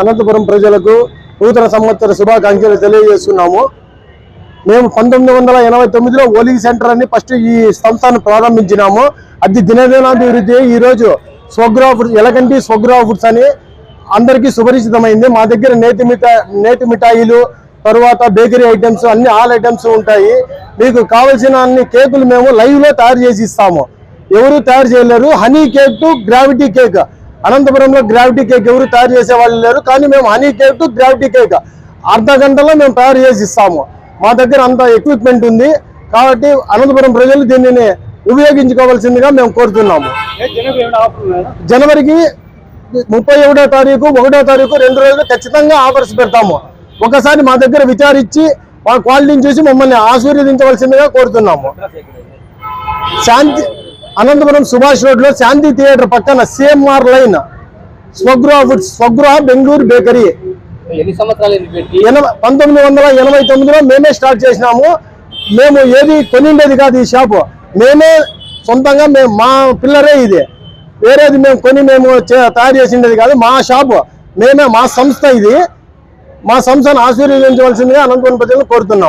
అనంతపురం ప్రజలకు నూతన సంవత్సర శుభాకాంక్షలు తెలియజేస్తున్నాము. మేము పంతొమ్మిది వందల ఎనభై తొమ్మిదిలో ఓలింగ్ సెంటర్ అని ఫస్ట్ ఈ సంస్థను ప్రారంభించినాము. అది దినదినాభివృద్ధి ఈ రోజు స్వగ్రహ ఫుడ్స్ ఎలగంటి స్వగ్రహ ఫుడ్స్ అని అందరికీ సుపరిచితమైంది. మా దగ్గర నేతి మిఠా నేతి మిఠాయిలు తరువాత బేకరీ ఐటమ్స్ అన్ని ఆల్ ఐటమ్స్ ఉంటాయి. మీకు కావలసిన అన్ని కేకులు మేము లైవ్లో తయారు చేసి ఇస్తాము. ఎవరు తయారు చేయలేరు. Honey cake to gravity cake. అనంతపురంలో గ్రావిటీ కేక్ ఎవరు తయారు చేసే వాళ్ళు లేరు కానీ మేము honey cake to gravity cake అర్ధ గంటలో మేము తయారు చేసి ఇస్తాము. మా దగ్గర అంత ఎక్విప్మెంట్ ఉంది. కాబట్టి అనంతపురం ప్రజలు దీనిని ఉపయోగించుకోవాల్సిందిగా మేము కోరుతున్నాము. జనవరికి ముప్పై ఒకటో తారీఖు ఒకటో తారీఖు రెండు రోజులు ఖచ్చితంగా ఆఫర్స్ పెడతాము. ఒకసారి మా దగ్గర విచారించి మా క్వాలిటీని చూసి మమ్మల్ని ఆశీర్వదించవలసిందిగా కోరుతున్నాము. శాంతి అనంతపురం సుభాష్ రోడ్లో శాంతి థియేటర్ పక్కన CMR line. Swagruha foods Swagruha Bengaluru bakery. పంతొమ్మిది వందల ఎనభై తొమ్మిదిలో మేమే స్టార్ట్ చేసినాము. మేము ఏది కొనిండేది కాదు ఈ షాపు. మేమే సొంతంగా మేము మా పిల్లరే ఇది. వేరేది మేము కొని మేము తయారు చేసిండేది కాదు మా షాపు. మేమే మా సంస్థ ఇది. మా సంస్థను ఆశీర్వదించవలసిందిగా అనంతపురం ప్రజలను కోరుతున్నాం.